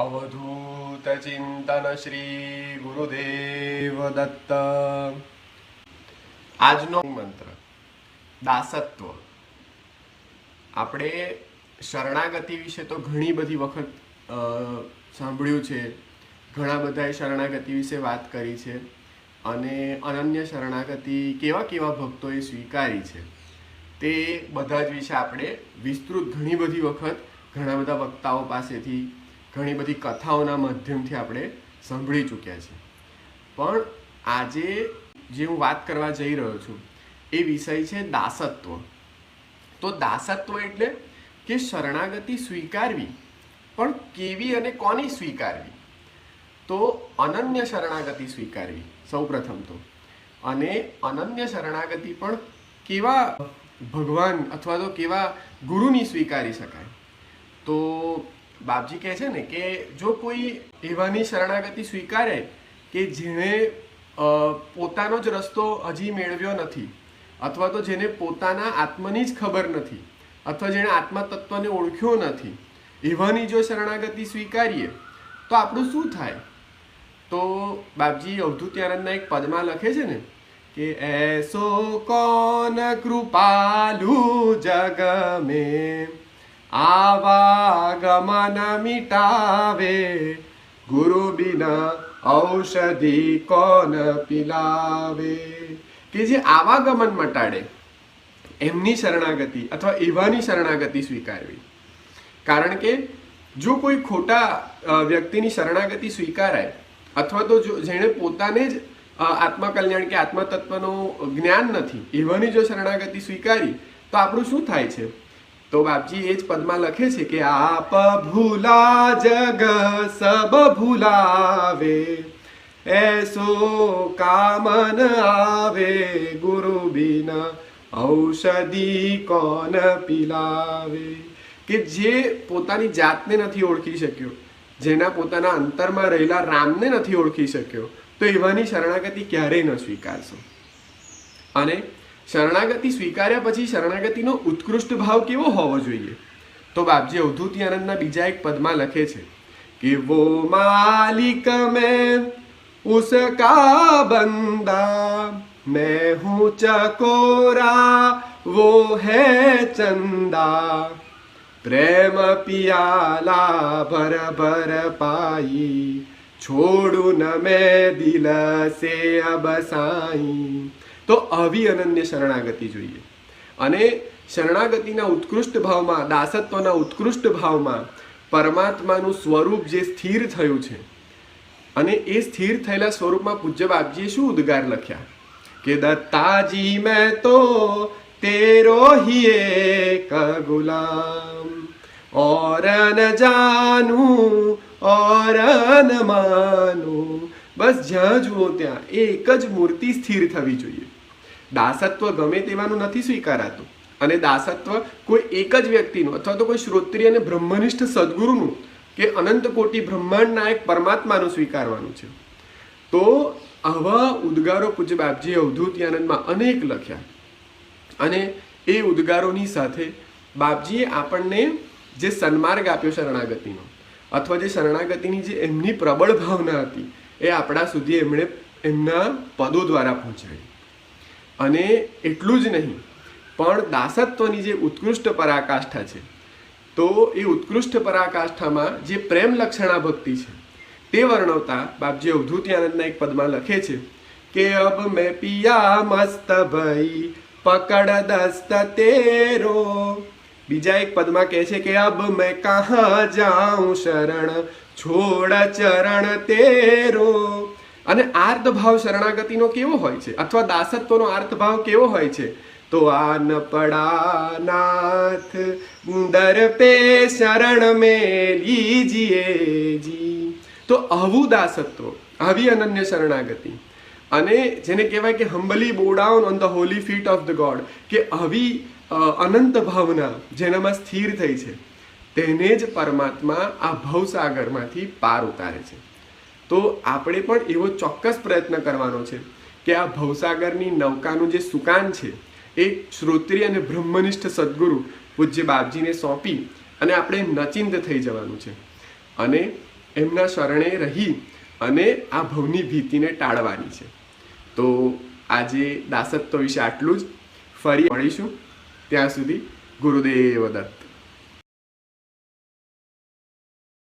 અવધૂત ચિંતન શ્રી ગુરુદેવ દત્ત આજનો મંત્ર દાસત્વ આપણે શરણાગતિ વિશે તો ઘણી બધી વખત સાંભળ્યું છે ઘણા બધાએ શરણાગતિ વિશે વાત કરી છે અને અનન્ય શરણાગતિ કેવા કેવા ભક્તોએ સ્વીકારી છે તે બધા જ વિશે આપણે વિસ્તૃત ઘણી બધી વખત ઘણા બધા વક્તાઓ પાસેથી ઘણી બધી કથાઓના માધ્યમથી આપણે સાંભળી ચૂક્યા છીએ પણ આજે જે હું વાત કરવા જઈ રહ્યો છું, એ વિષય છે દાસત્વ. તો દાસત્વ એટલે કે શરણાગતિ સ્વીકારવી, પણ કેવી અને કોની સ્વીકારવી? તો અનન્ય શરણાગતિ સ્વીકારવી, સૌ પ્રથમ તો. અને અનન્ય શરણાગતિ પણ કેવા ભગવાન અથવા તો કેવા ગુરુની સ્વીકારી શકાય? તો બાપજી કહે છે ને કે જો કોઈ એવાની શરણાગતિ સ્વીકારે કે જેણે પોતાનો જ રસ્તો હજી મેળવ્યો નથી, અથવા તો જેને પોતાના આત્મની જ ખબર નથી, અથવા જેણે આત્મા તત્વને ઓળખ્યો નથી, એવાની જો શરણાગતિ સ્વીકારીએ, તો આપણું શું થાય? તો બાપજી અવધૂત્યાનંદના એક પદમાં લખે છે ને કે, એસો કોન કૃપાલુ જગ આવાગમન મિટાવે ગુરુ બિના ઔષધિ કોન પિલાવે કે જે આવાગમન મટાડે એમની શરણાગતિ અથવા એવાની શરણાગતિ સ્વીકારવી. કારણ કે જો કોઈ ખોટા વ્યક્તિની શરણાગતિ સ્વીકારાય, અથવા તો જો જેણે પોતાને જ આત્મકલ્યાણ કે આત્મતત્વનું જ્ઞાન નથી, એવાની જો શરણાગતિ સ્વીકારી, તો આપણું શું થાય છે? તો બાપજી એ જ પદમાં લખે છે કે આપ ભૂલા જગ સબ ભૂલાવે, એસો કામન આવે, ગુરુ બિના ઔષધિ કોન પીલાવે. કે જે પોતાની જાતને નથી ઓળખી શક્યો, જેના પોતાના અંતરમાં રહેલા રામને નથી ઓળખી શક્યો, તો એવાની શરણાગતિ ક્યારેય ન સ્વીકારશો. અને શરણાગતિ સ્વીકાર્યા પછી શરણાગતિનો ઉત્કૃષ્ટ ભાવ કેવો હોવો જોઈએ તો બાપજી અવધૂતિ આનંદના બીજા એક પદમાં લખે છે કે વો માલિક મેં उसका बंदा मैं हूँ चकोरा वो है चंदा प्रेम पियाला भर भर पाई छोड़ू न मैं दिल से अब साई તો આવી અનન્ય શરણાગતિ જોઈએ અને શરણાગતિના ઉત્કૃષ્ટ ભાવમાં દાસત્વના ઉત્કૃષ્ટ ભાવમાં પરમાત્માનું સ્વરૂપ જે સ્થિર થયું છે અને એ સ્થિર થયેલા સ્વરૂપમાં પૂજ્ય બાપજીએ શું ઉદ્ગાર લખ્યા કે દત્તાજી મેં તો તેરો ही एक गुलाम और न जानूं और न मानूं બસ જ્યાં જુઓ ત્યાં એ એક જ મૂર્તિ સ્થિર થવી જોઈએ. દાસત્વ ગમે તેવાનું નથી સ્વીકારાતું. અને દાસત્વ કોઈ એક જ વ્યક્તિનું અથવા તો કોઈ શ્રોત્રિય અને બ્રહ્મનિષ્ઠ સદગુરુનું કે અનંત કોટી બ્રહ્માંડના એક પરમાત્માનું સ્વીકારવાનું છે. તો આવા ઉદ્ગારો પૂજ્ય બાપજી અવધૂત આનંદમાં અનેક લખ્યા. અને એ ઉદ્ગારોની સાથે બાપજીએ આપણને જે સન્માર્ગ આપ્યો શરણાગતિનો, અથવા જે શરણાગતિની જે એમની પ્રબળ ભાવના હતી એ આપણા સુધી એમણે એમના પદો દ્વારા પહોંચાડી. અને એટલું જ નહીં, પણ દાસત્વની જે ઉત્કૃષ્ટ પરાકાષ્ઠા છે, તો એ ઉત્કૃષ્ટ પરાકાષ્ઠામાં જે પ્રેમ લક્ષણા ભક્તિ છે, તે વર્ણવતા બાપજી અવધૂતિ આનંદના એક પદમાં લખે છે કે, અબ મેં પિયા મસ્ત ભાઈ, પકડ દસ્ત તેરો. બીજા એક પદમાં કહે છે કે, અબ મેં કહા જાઉં શરણ છોડ ચરણ તેરો. અને આર્ત ભાવ શરણાગતિનો કેવો હોય છે? અથવા દાસત્વનો આર્ત ભાવ કેવો હોય છે? તો આન પડા નાથ દર પે શરણ મે લીજીએ જી. તો આવું દાસત્વ, આવી અનન્ય શરણાગતિ. અને જેને કહેવાય કે humbly bow down on the holy feet of the God, કે આવી અનંત ભાવના જેનામાં સ્થિર થઈ છે. તેને જ પરમાત્મા આ ભવસાગરમાંથી પાર ઉતારે છે. તો આપણે પણ એવો ચોક્કસ પ્રયત્ન કરવાનો છે કે આ ભવસાગરની નૌકાનું જે સુકાન છે, એ શ્રોત્રી અને બ્રહ્મનિષ્ઠ સદગુરુ પૂજ્ય બાપજીને સોંપી અને આપણે નચિંત થઈ જવાનું છે. અને એમના શરણે રહી અને આ ભવની ભીતિને ટાળવાની છે. તો આજે દાસત્વ વિશે આટલું જ. ફરી મળીશું. ત્યાં સુધી ગુરુદેવ દત્ત.